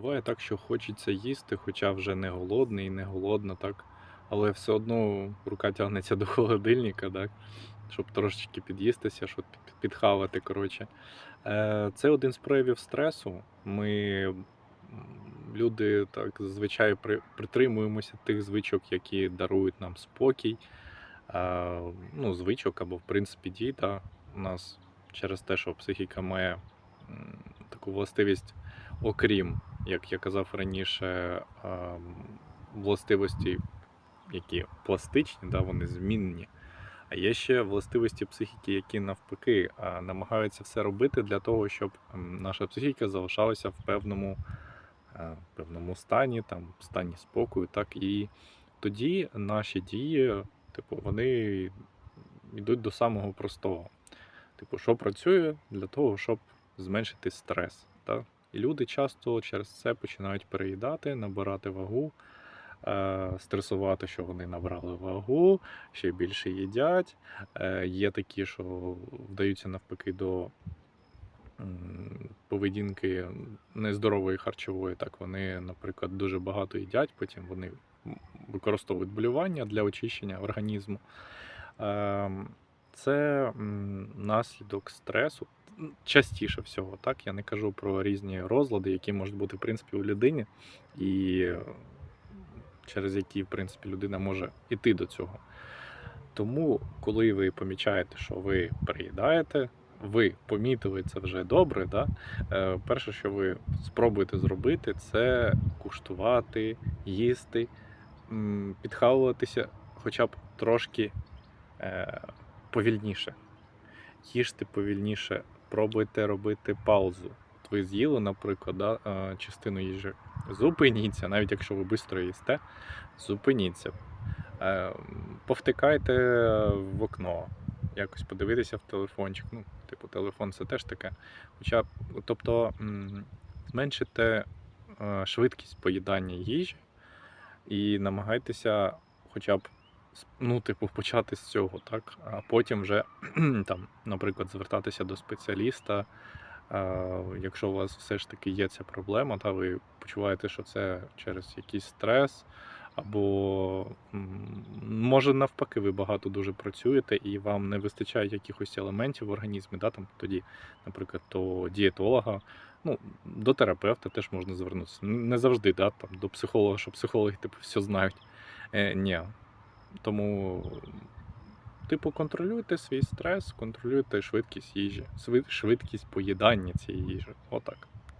Буває так, що хочеться їсти, хоча вже не голодний і не голодна, так? Але все одно рука тягнеться до холодильника, так? Щоб трошечки під'їстися, щоб підхавати. Коротше. Е, Це один з проявів стресу. Ми, люди, так зазвичай притримуємося тих звичок, які дарують нам спокій. Е, Ну, звичок або, в принципі, дій. У нас через те, що психіка має таку властивість, окрім, як я казав раніше, ем, властивості, які пластичні, да, вони змінні. А є ще властивості психіки, які навпаки намагаються все робити для того, щоб ем, наша психіка залишалася в певному, е, певному стані, там, стані спокою. Так, і тоді наші дії, типу, вони йдуть до самого простого. Типу, що працює для того, щоб зменшити стрес. Так? І люди часто через це починають переїдати, набирати вагу, е, стресувати, що вони набрали вагу, ще більше їдять. Е, Є такі, що вдаються навпаки до поведінки нездорової харчової. Так, вони, наприклад, дуже багато їдять, потім вони використовують болювання для очищення організму. Ем, Це наслідок стресу. Частіше всього, так. Я не кажу про різні розлади, які можуть бути, в принципі, у людині, і е, через які, в принципі, людина може йти до цього. Тому, коли ви помічаєте, що ви переїдаєте, ви помітили це вже добре. Да? Е, перше, що ви спробуєте зробити, це куштувати, їсти, підхавуватися хоча б трошки е, повільніше. Їжте повільніше, пробуйте робити паузу. От ви з'їли, наприклад, да, е, частину їжі. Зупиніться, навіть якщо ви швидко їсте, зупиніться. Е, Повтикайте в окно, якось подивитися в телефончик. Ну, типу, телефон це теж таке. Хоча, тобто, зменшите швидкість поїдання їжі і намагайтеся хоча б ну, типу, почати з цього, так? А потім вже, там, наприклад, звертатися до спеціаліста. Якщо у вас все ж таки є ця проблема, та ви почуваєте, що це через якийсь стрес, або може навпаки, ви багато дуже працюєте і вам не вистачає якихось елементів в організмі, да, там, тоді, наприклад, до дієтолога, ну, до терапевта теж можна звернутися. Не завжди, да, там, до психолога, що психологи типу, все знають. Е, ні. Тому, типу, контролюйте свій стрес, контролюйте швидкість їжі, швидкість поїдання цієї їжі. Отак.